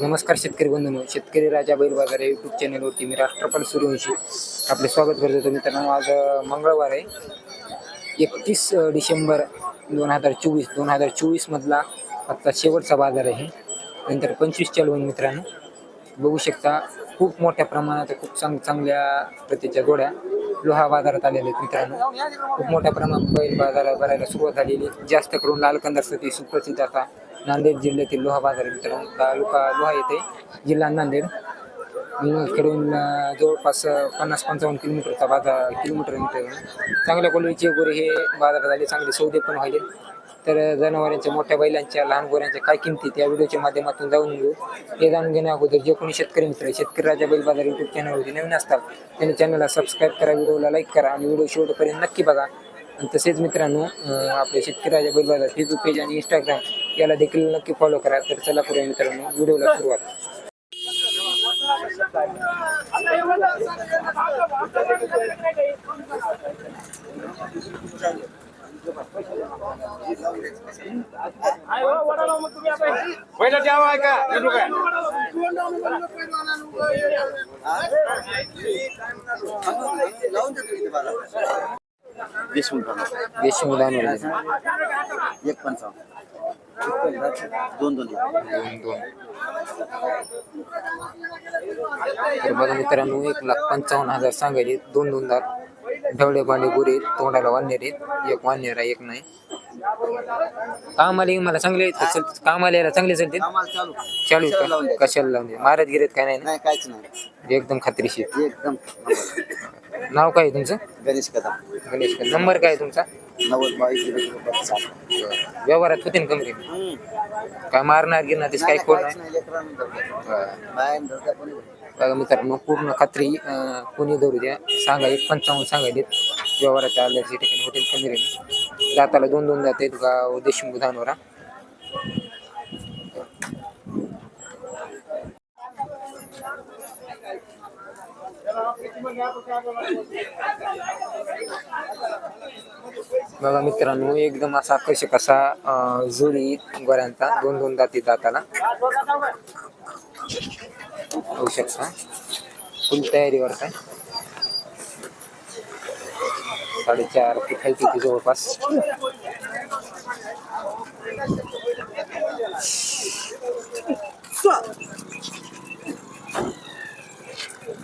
नमस्कार शेतकरी बंधूंनो शेतकरी राजा बैल बाजार या यूट्यूब चॅनलवरती मी राष्ट्रपाल सूर्यवंशी आपले स्वागत करतो मित्रांनो आज मंगळवार आहे. एकतीस डिसेंबर दोन हजार चोवीस दोन हजार चोवीसमधला आत्ता शेवटचा बाजार आहे. नंतर पंचवीस चालू आहे मित्रांनो. बघू शकता खूप मोठ्या प्रमाणात खूप चांग चांगल्या प्रतीच्या जोड्या लोहा बाजारात आलेल्या आहेत मित्रांनो. खूप मोठ्या प्रमाणात बैल बाजारात भरायला सुरुवात झालेली आहे. जास्त करून लाल सती सुप्रसिद्ध आता नांदेड जिल्ह्यातील लोहा बाजार मित्रांनो तालुका लोहा येथे जिल्हा नांदेड. कडून जवळपास पन्नास पंचावन्न किलोमीटरचा बाजार किलोमीटर चांगल्या क्वालिटीचे गोरे हे बाजारात आले चांगले सौदे पण व्हायले. तर जनावरांच्या मोठ्या बैलांच्या लहान गोऱ्यांच्या काय किमती त्या व्हिडिओच्या माध्यमातून जाऊन घेऊ. हे जाणून घेण्या अगोदर जे कोणी शेतकरी मित्र शेतकरी राजा बैल बाजार युट्यूब चॅनलवरती नवीन असतात त्यांनी चॅनलला सबस्क्राईब करा व्हिडिओला लाईक करा आणि व्हिडिओ शेवटपर्यंत नक्की बघा. तसेच मित्रांनो आपले शेतकरी राजा फेसबुक पेज आणि इंस्टाग्राम याला देखील नक्की फॉलो करा. तर चला करूया मित्रांनो व्हिडिओला सुरुवात. पहिला द्यावा आहे का? देतो काय देशमुख. एक पंचावन्न दोन दोन. दोन दोन. तर बघा मित्रांनो एक लाख पंचावन्न हजार सांगायचे. दोन दोन दात ढवळे भांडे गुरे तोंडाला वाननेर आहेत एक वाननेर आहे एक नाही. कामाला मला चांगले आहेत का? चल- कामाला यायला चांगले चालते? चालू. चालू आहेत कशाला का लावून? कशाला महाराज गिरेत काय नाही ना? नाही काहीच नाही. एकदम खात्रीशीर. एकदम. नाव काय आहे तुमचं? गणेश कदम. गणेश का नंबर काय आहे तुमचा? नव्वद बावीस झिरो. व्यवहारात होते ना कमी कमी हम्म. काय मारणार गिरणार नाही, काय कोण नाही. बरं. बघा मित्रांनो पूर्ण खात्री अं, कोणी धरू द्या? सांगा एक पंचावन्न सांगायलेत व्यवहाराच्या आल्याच्या ठिकाणी हॉटेल कमी राहील. दाताला दोन दोन जात गाव देशमुख धानोरा. बघा मित्रांनो एकदम असा कसे कसा जुळी गोऱ्यांचा दोन दोन दाती दाताला. होऊ शकता. फुल तयारीवर काय? साडेचार ते आहे तिथे जवळपास.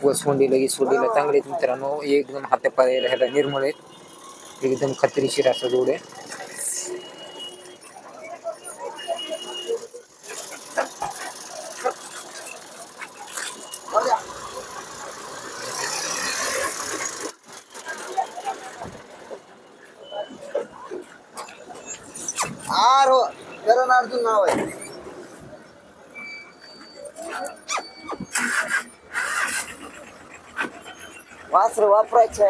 व सोंडी लगेच सोंडीला चांगले आहेत मित्रांनो. एकदम हातापायाला ह्याला निर्मळ आहेत. एकदम खात्रीशीर असं जोड आहे. आर हो अर्जुन नाव आहे. वासर वापरायचं.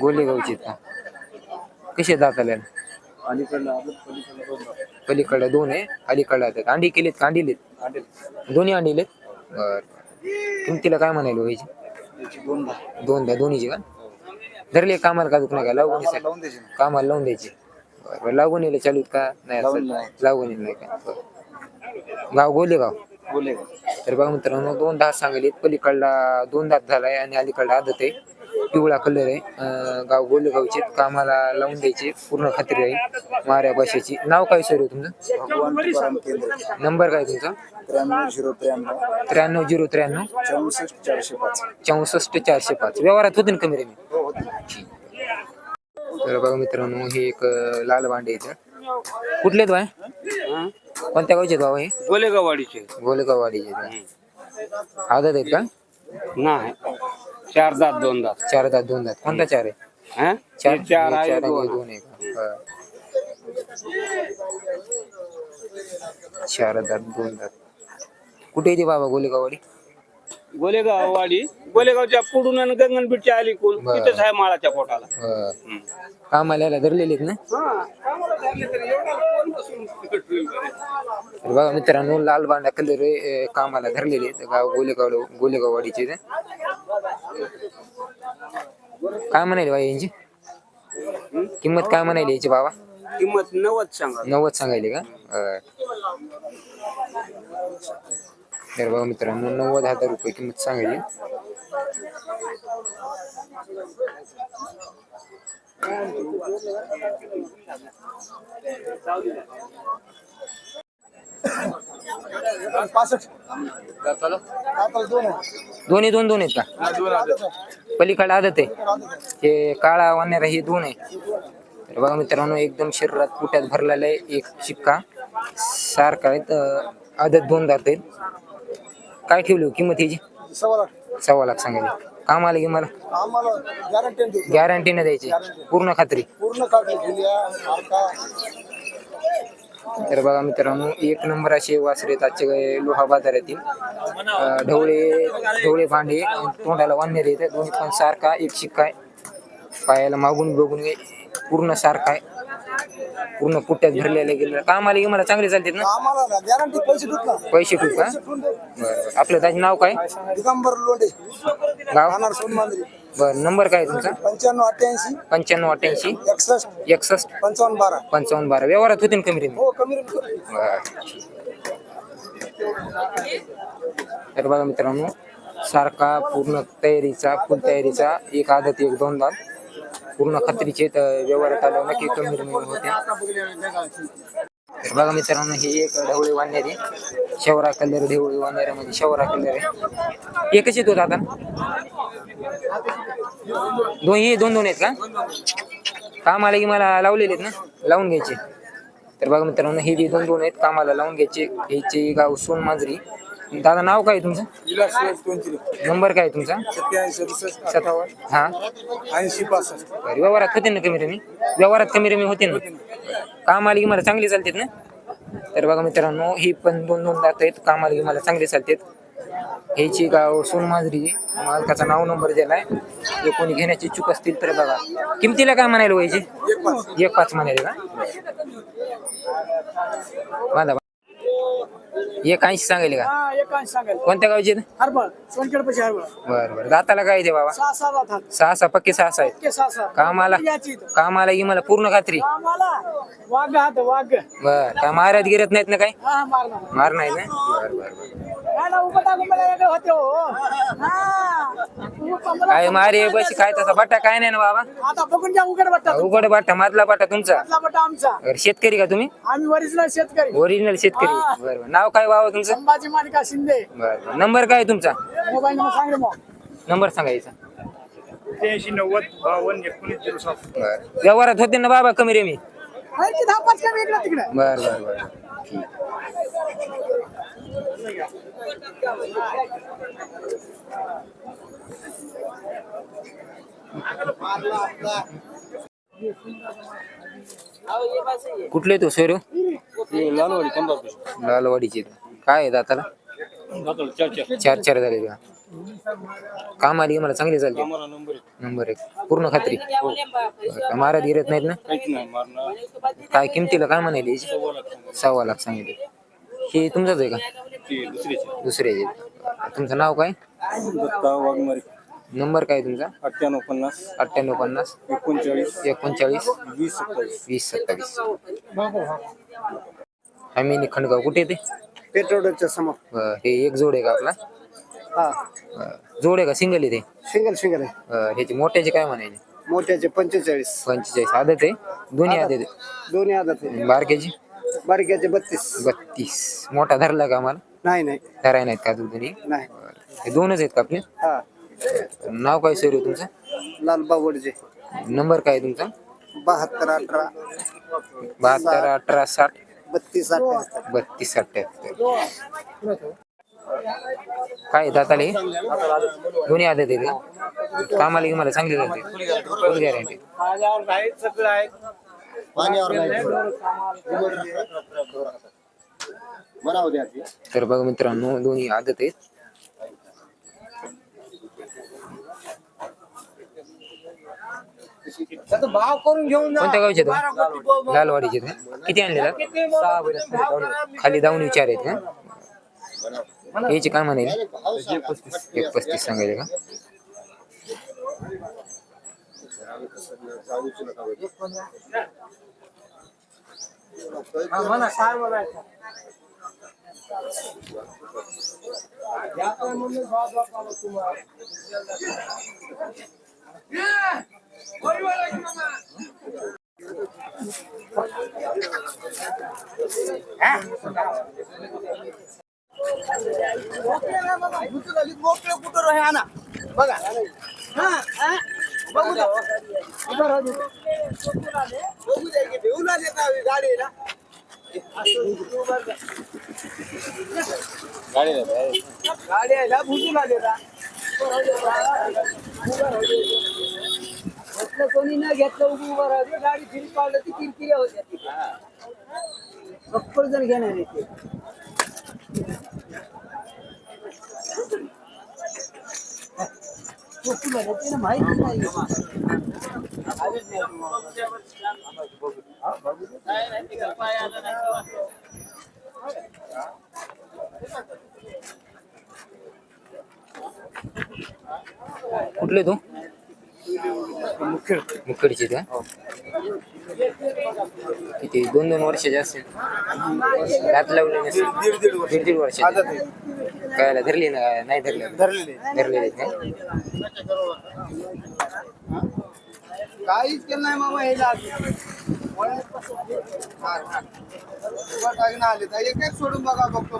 गोलेगावची का कसे जाताले पलीकडे दोन आहे अलीकडे आहेत. अंडी केलीत का? अंडीलेत दोन्ही अंडीलेत बर. किमतीला काय म्हणायला व्हायची दोन द्या दोन्हीची का? धरले कामाला का दुखणं का लावून. कामाला लावून द्यायची. बरं, बरं लावून येईल चालू का? नाही लावून असं? नाही. लावून येईल नाही का? बरं. गाव गोलेगाव. बोले तर बघा मित्रांनो दोन दात सांगलीत. पलीकडला दोन दात झालाय आणि अलीकडला आदत आहे. पिवळा कलर आहे. गाव गोलेगावचे कामाला लावून द्यायचे. पूर्ण खात्री आहे. माऱ्या भाषेची नाव काय सर तुमचं? तुकाराम केंद्र. नंबर काय तुमचा? त्र्याण्णव झिरो त्र्याण्णव. त्र्याण्णव झिरो त्र्याण्णव. चौसष्ट चारशे पाच. चौसष्ट चारशे पाच. व्यवहारात होते ना कमी रेमी हो तर बघा मित्रांनो हे एक लाल भांडे इथं कुठले बाय? कोणत्या गावचे भाऊ हे? गोलेगावाडीचे गोलेगाव वाडीचे आदत आहेत का? नाही. चार दात दोन दात. चार दात दोन दात. कोणता चार आहे? हा? चार हे चार आहे दोन दोन आहे. का बरं. चार दात दोन दात. कुठे येते बाबा गोलेगाववाडी गोलेगाववाडी गोलेगावच्या पुढून आणि गंगनपीठच्या अलीकून बरं. तिथेच आहे माळाच्या पोटाला. कामाला याला धरलेले आहेत ना? हा, तरी बघा मित्रांनो लाल बांडा कलर अं, कामाला धरलेले आहेत. गाव गोलेगाव गोलेगाववाडीचे ते. काय म्हणाले बाई यांची? किंमत काय म्हणाली याची बाबा? किंमत नव्वद सांगा. नव्वद सांगायली का? अं. तर बघा मित्रांनो नव्वद हजार रुपये किंमत दोन दोन्ही दोन दोन आहेत का? पलीकडे आदत आहे. हे काळा वानेरा हे दोन आहे. तर बघा मित्रांनो एकदम शरीरात पुट्यात भरलेला आहे एक शिक्का. सारखा आहे तर आदत दोन आहेत. काय ठेवली हो किंमत याची सव्वा लाख. सव्वा लाख सांगायची. काम आलं की मला? आम्हाला गॅरंटी देऊ गॅरंटीने द्यायची. पूर्ण खात्री. पूर्ण काढली तर बघा मित्रांनो एक नंबर असे वासरे आजचे लोहा बाजारातील अं, ढवळे ढवळे भांडे तोंडाला वाननेर येते दोन्ही पण सारखा एक शिक्का आहे. पायाला मागून बघून घे, पूर्ण सारखा आहे. पूर्ण पुट्यात भरलेले गेले. काम आले की मला चांगले चालतात ना? आम्हाला ना गॅरंटी पैसे देत ना. पैसे खूप का. बरं. आपलं त्याचे नाव काय? दिगंबर लोंढे. गाव? राहणार बरं. नंबर काय आहे तुमचा? पंच्याण्णव अठ्ठ्याऐंशी. पंच्याण्णव अठ्ठ्याऐंशी. एकसष्ट. एकसष्ट. पंचावन्न बारा. पंचावन्न बारा. व्यवहारात होते ना कमी हो कमी रेट करू. तर बघा मित्रांनो सारखा पूर्ण तयारीचा फुल तयारीचा एक आदत एक दोन दात पूर्ण खात्रीचे तर व्यवहारात आलं नक्की कमी रमी होते बघा मित्रांनो हे एक ढवळी वाढणारे शेवरा कलर ढवळी वाढणाऱ्यामध्ये शेवरा कलर आहे. एकच येतो दादा. दोन हे दोन दोन आहेत का? कामाला की मला लावलेले आहेत ना लावून घ्यायचे. तर बघा मित्रांनो हे बी दोन दोन आहेत. कामाला लावून घ्यायचे. घ्यायचे गाव सोन मांजरी दादा नाव काय आहे तुमचं? विलास नंबर काय आहे तुमचा? सत्याऐंशी सदुसष्ट हा? ऐंशी पासष्ट. बरं, व्यवहारात होते ना कमी रमी व्यवहारात कमी रमी होते ना? काम आली की मला चांगली चालतात ना? तर बघा मित्रांनो ही पण दोन दोन दात आहेत. काम आली की मला चांगली चालतात. ह्याची गाव सोनमाजरी मालकाचा नाव नंबर दिलाय. ते कोणी घेण्याची चूक असतील तर बघा. किमतीला काय म्हणायला व्हायचे एक पाच. एक पाच म्हणाले का? बांधा एक ऐंशी सांगायले का? हा एक सांगाल कोणत्या गावचे सोनखेड पैसे बरं बरं. दाताला काय दे बाबा सहा सहा जातात सहा सहा पक्के सहा सहा आहेत. इतके सहा सहा. कामाला याची इथं. कामाला की मला पूर्ण खात्री? आम्हाला वाघ हात वाघ. बर. काय मारत गिरत नाहीत ना काय हा हा, मार नाही ना? बर बर बर. नाही ना उभं टाकून मला वेगळं होते हो. हा. उभं मला काय मारे बस काय तसा बट्टा काय नाही ना बाबा? आता बघून घ्या उघड वाटतात उघड बट्टा मधला बट्टा तुमचा. आपला बटा आमचा. बरं, शेतकरी का तुम्ही? आम्ही वरिष्ठ शेतकरी. ओरिजिनल शेतकरी. हा. बरं बरं. नाव काय बाबा तुमचं? संभाजी मालिका शिंदे. बरं बरं. नंबर काय तुमचा? मोबाईल नंबर सांग रे मग. नंबर सांगायचा. त्र्याऐंशी नव्वद बावन्न एकोणीस झिरो सात. बरं. व्यवहारात होते ना बाबा कमी रे मी? माहिती दहा पाच कमी इकडे तिकडे. बर बर बर. ठीक. कुठले तो सोयरू? लालवाडी लालवाडीचे. काय आहे दाताला? चार चार. झाले का? काम आली मला? चांगली चालते नंबर एक. पूर्ण खात्री? का मारत गिरत नाहीत ना? काय किमतीला काय म्हणाले? याची? सव्वा लाख सांगितले. हे तुमचंच आहे का? दुसरे तुमचं नाव काय? दत्ता वाघमारी. नंबर काय तुमचा? अठ्ठ्याण्णव पन्नास. अठ्ठ्याण्णव पन्नास. एकोणचाळीस. एकोणचाळीस. वीस सत्तावीस. वीस सत्तावीस. आम्ही खंडगाव कुठे येते पेट्रोलच्या समोर. हे एक जोड आहे का आपला? हा. जोड आहे का? सिंगल आहे ते? सिंगल सिंगल आहे. ह्याचे मोठ्याचे काय म्हणायचे? मोठ्याचे पंचेचाळीस. पंचेचाळीस. आदत आहे? दोन्ही आदत आहे. दोन्ही आदत आहे. बारक्याची? बारीक्याचे बत्तीस. बत्तीस. मोठा धरला का आम्हाला? नाही नाही. धराय नाहीत का दोन्ही नाही. हे दोनच आहेत का आपले? हा. नाव काय सर तुमचं? लालबावडचे नंबर काय आहे तुमचा? बहात्तर अठरा. बहात्तर अठरा साठ. बत्तीस अठ्याहत्तर बत्तीस अठ्ठ्याहत्तर. काय दाताले? दोन्ही आदत आहेत का? कामाला की मला चांगली जाते. फुल गॅरंटी तर बघा मित्रांनो दोन्ही आदत आहेत. भाव करून घेऊन कोणत्या गावचे आहेत? लालवाडीचे आहेत का? किती आणले खाली जाऊन विचार आहेत का याचे काय म्हणाले? एक पस्तीस सांगायचे का? म्हणा काय बोलायचं. मोकळे कुठं आहे आणा बघा हा, हा. बघू द्या. उभं राहू दे. बघू द्या की ठेवून आले ना गाडीला गाडी आहे ना भुजून आले ना. घेतलं कोणी न घेतलं उभं उभं राहू दे. गाडी फिरी पाडलं ती किरकिरी होत्या भरपूर जण घेणार नाही कुठले तू? मुखेडचे का? किती? दोन दोन वर्षाचे असेल दात लावले नसेल दीड दीड वर्षाचे काय धरली ना नाही धरले धरलेले धरलेले काहीच केलं नाही मामा. उभा टाकणं आले तर एक सोडून बघा बघतो.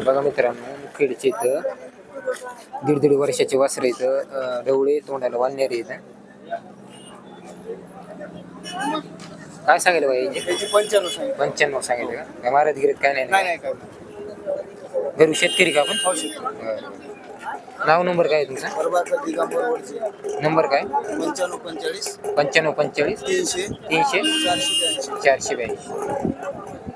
बघा मित्रांनो मुखेडचे इथं दीड दीड वर्षाचे वासरे इथं अं, डवळे तोंडाला वानण्यारे इथं काय सांगितलं बाई? त्याची पंच्याण्णव सांगितलं. पंच्याण्णव सांगितलं का? काय महाराज गिरीत काय नाही? नाही ना? नाही काय घरू शेतकरी का आपण? हो शकतो बरं. नाव नंबर काय आहे तुमचा? बरोबर नंबर काय? पंच्याण्णव पंचेचाळीस. पंच्याण्णव पंचेचाळीस. तीनशे. तीनशे. चारशे ब्याऐंशी. चारशे ब्याऐंशी.